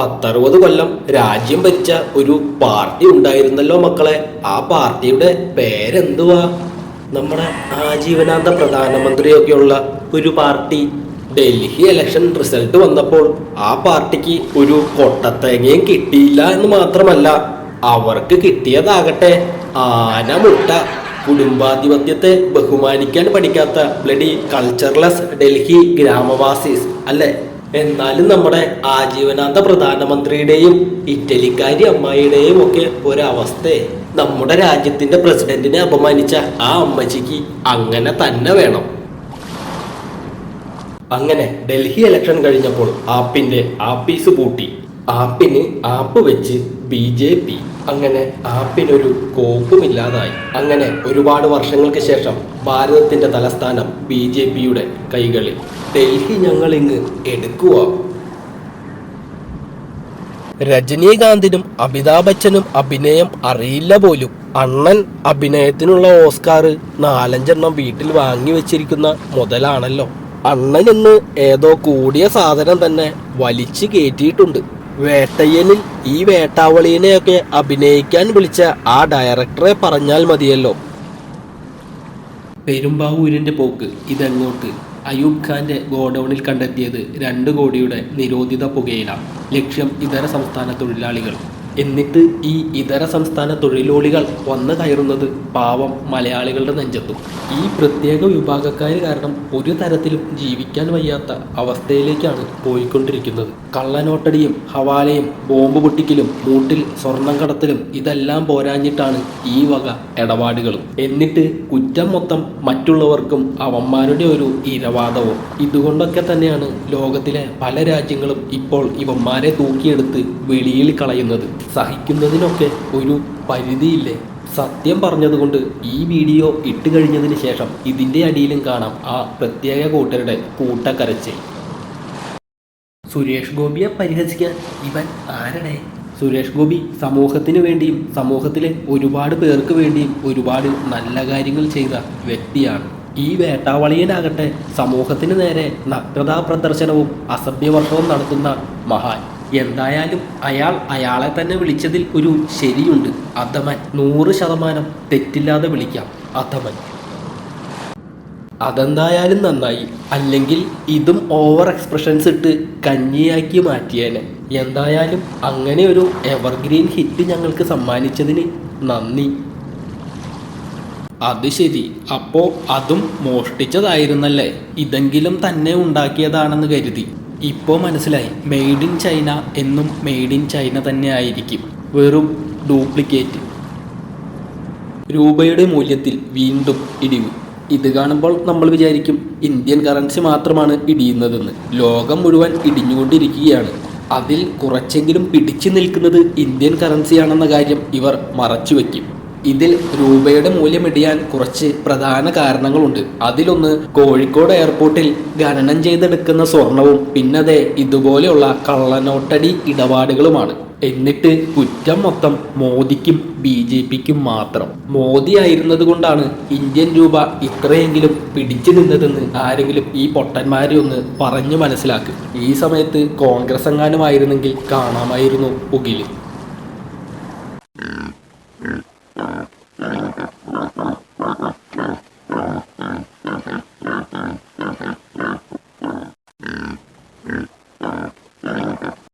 പത്തറുപത് കൊല്ലം രാജ്യം ഭരിച്ച ഒരു പാർട്ടി ഉണ്ടായിരുന്നല്ലോ മക്കളെ. ആ പാർട്ടിയുടെ പേരെന്തുവാ? നമ്മുടെ ആജീവനാന്ത പ്രധാനമന്ത്രിയൊക്കെയുള്ള ഒരു പാർട്ടി. ഡൽഹി ഇലക്ഷൻ റിസൾട്ട് വന്നപ്പോൾ ആ പാർട്ടിക്ക് ഒരു കൊട്ടത്തേങ്ങയും കിട്ടിയില്ല എന്ന് മാത്രമല്ല അവർക്ക് കിട്ടിയതാകട്ടെ ആന മുട്ട കുടുംബാധിപത്യത്തെ ബഹുമാനിക്കാൻ പഠിക്കാത്ത ബ്ലഡി കൾച്ചർലെസ് ഡൽഹി ഗ്രാമവാസീസ് അല്ലേ? എന്നാലും നമ്മുടെ ആജീവനാന്ത പ്രധാനമന്ത്രിയുടെയും ഇറ്റലിക്കാരി അമ്മായിയുടെയും ഒക്കെ ഒരവസ്ഥയെ നമ്മുടെ രാജ്യത്തിന്റെ പ്രസിഡന്റിനെ അപമാനിച്ച ആ അമ്മച്ചിക്ക് അങ്ങനെ തന്നെ വേണം. അങ്ങനെ ഡൽഹി ഇലക്ഷൻ കഴിഞ്ഞപ്പോൾ ആപ്പിന്റെ ആപ്പീസ് പൂട്ടി. ആപ്പിന് ആപ്പ് വെച്ച് ബി ജെ പി അങ്ങനെ ആപ്പിനൊരു കോപ്പുമില്ലാതായി. അങ്ങനെ ഒരുപാട് വർഷങ്ങൾക്ക് ശേഷം ഭാരതത്തിന്റെ തലസ്ഥാനം ബി ജെ പിയുടെ കൈകളിൽ. ഡൽഹി ഞങ്ങളിങ്ങ് എടുക്കുക രജനീകാന്തിനും അമിതാഭ് ബച്ചനും അഭിനയം അറിയില്ല പോലും. അണ്ണൻ അഭിനയത്തിനുള്ള ഓസ്കാർ നാലഞ്ചെണ്ണം വീട്ടിൽ വാങ്ങി വെച്ചിരിക്കുന്ന മുതലാണല്ലോ. അണ്ണൻ ഇന്ന് ഏതോ കൂടിയ സാധനം തന്നെ വലിച്ചു കയറ്റിയിട്ടുണ്ട്. വേട്ടയ്യനിൽ ഈ വേട്ടാവളിയനെയൊക്കെ അഭിനയിക്കാൻ വിളിച്ച ആ ഡയറക്ടറെ പറഞ്ഞാൽ മതിയല്ലോ. പെരുമ്പാവൂരിന്റെ പോക്ക് ഇതെങ്ങോട്ട്? അയൂബ് ഖാന്റെ ഗോഡൌണിൽ കണ്ടെത്തിയത് രണ്ട് കോടിയുടെ നിരോധിത പുകയില. ലക്ഷ്യം ഇതര സംസ്ഥാന തൊഴിലാളികൾ. എന്നിട്ട് ഈ ഇതര സംസ്ഥാന തൊഴിലാളികൾ വന്നു കയറുന്നത് പാവം മലയാളികളുടെ നെഞ്ചത്തും. ഈ പ്രത്യേക വിഭാഗക്കാർ കാരണം ഒരു തരത്തിലും ജീവിക്കാൻ വയ്യാത്ത അവസ്ഥയിലേക്കാണ് പോയിക്കൊണ്ടിരിക്കുന്നത്. കള്ളനോട്ടടിയും ഹവാലയും ബോംബ് പൊട്ടിക്കലും മൂട്ടിൽ സ്വർണം കടത്തലും ഇതെല്ലാം പോരാഞ്ഞിട്ടാണ് ഈ വക ഇടപാടുകളും. എന്നിട്ട് കുറ്റം മൊത്തം മറ്റുള്ളവർക്കും അവന്മാരുടെ ഒരു ഇരവാദവും. ഇതുകൊണ്ടൊക്കെ തന്നെയാണ് ലോകത്തിലെ പല രാജ്യങ്ങളും ഇപ്പോൾ ഇവന്മാരെ തൂക്കിയെടുത്ത് വെളിയിൽ കളയുന്നത്. സഹിക്കുന്നതിനൊക്കെ ഒരു പരിധിയില്ലേ? സത്യം പറഞ്ഞതുകൊണ്ട് ഈ വീഡിയോ ഇട്ട് കഴിഞ്ഞതിന് ശേഷം ഇതിന്റെ അടിയിലും കാണാം ആ പ്രത്യേക കൂട്ടരുടെ കൂട്ടക്കരച്ചിൽ. സുരേഷ് ഗോപിയെ പരിഹസിക്കാൻ ഇവൻ ആരുടെ? സുരേഷ് ഗോപി സമൂഹത്തിന് വേണ്ടിയും സമൂഹത്തിലെ ഒരുപാട് പേർക്ക് വേണ്ടിയും ഒരുപാട് നല്ല കാര്യങ്ങൾ ചെയ്ത വ്യക്തിയാണ്. ഈ വേട്ടാവളിയനാകട്ടെ സമൂഹത്തിന് നേരെ നഗ്നതാ പ്രദർശനവും അസഭ്യവർഷവും നടത്തുന്ന മഹാൻ. എന്തായാലും അയാൾ അയാളെ തന്നെ വിളിച്ചതിൽ ഒരു ശരിയുണ്ട്. അധമൻ നൂറ് ശതമാനം തെറ്റില്ലാതെ വിളിക്കാം അധമൻ. അതെന്തായാലും നന്നായി. അല്ലെങ്കിൽ ഇതും ഓവർ എക്സ്പ്രഷൻസ് ഇട്ട് കഞ്ഞിയാക്കി മാറ്റിയേനെ. എന്തായാലും അങ്ങനെ ഒരു എവർഗ്രീൻ ഹിറ്റ് ഞങ്ങൾക്ക് സമ്മാനിച്ചതിന് നന്ദി. അത് ശരി. അപ്പോൾ അതും മോഷ്ടിച്ചതായിരുന്നല്ലേ? ഇതെങ്കിലും തന്നെ ഉണ്ടാക്കിയതാണെന്ന് കരുതി. ഇപ്പോൾ മനസ്സിലായി. മെയ്ഡ് ഇൻ ചൈന എന്നും മെയ്ഡ് ഇൻ ചൈന തന്നെ ആയിരിക്കും വെറും ഡ്യൂപ്ലിക്കേറ്റ് രൂപയുടെ മൂല്യത്തിൽ വീണ്ടും ഇടിവ്. ഇത് കാണുമ്പോൾ നമ്മൾ വിചാരിക്കും ഇന്ത്യൻ കറൻസി മാത്രമാണ് ഇടിയുന്നതെന്ന്. ലോകം മുഴുവൻ ഇടിഞ്ഞുകൊണ്ടിരിക്കുകയാണ്. അതിൽ കുറച്ചെങ്കിലും പിടിച്ചു നിൽക്കുന്നത് ഇന്ത്യൻ കറൻസിയാണെന്ന കാര്യം ഇവർ മറച്ചു വയ്ക്കും ഇതിൽ രൂപയുടെ മൂല്യം ഇടിയാൻ കുറച്ച് പ്രധാന കാരണങ്ങളുണ്ട്. അതിലൊന്ന് കോഴിക്കോട് എയർപോർട്ടിൽ ഖനനം ചെയ്തെടുക്കുന്ന സ്വർണവും പിന്നതെ ഇതുപോലെയുള്ള കള്ളനോട്ടടി ഇടപാടുകളുമാണ്. എന്നിട്ട് കുറ്റം മൊത്തം മോദിക്കും ബി ജെ പിക്കും മാത്രം. മോദി ആയിരുന്നത് കൊണ്ടാണ് ഇന്ത്യൻ രൂപ ഇത്രയെങ്കിലും പിടിച്ചു നിന്നതെന്ന് ആരെങ്കിലും ഈ പൊട്ടന്മാരെ ഒന്ന് പറഞ്ഞു മനസ്സിലാക്കും. ഈ സമയത്ത് കോൺഗ്രസ് എങ്ങാനുമായിരുന്നെങ്കിൽ കാണാമായിരുന്നു പുകിൽ.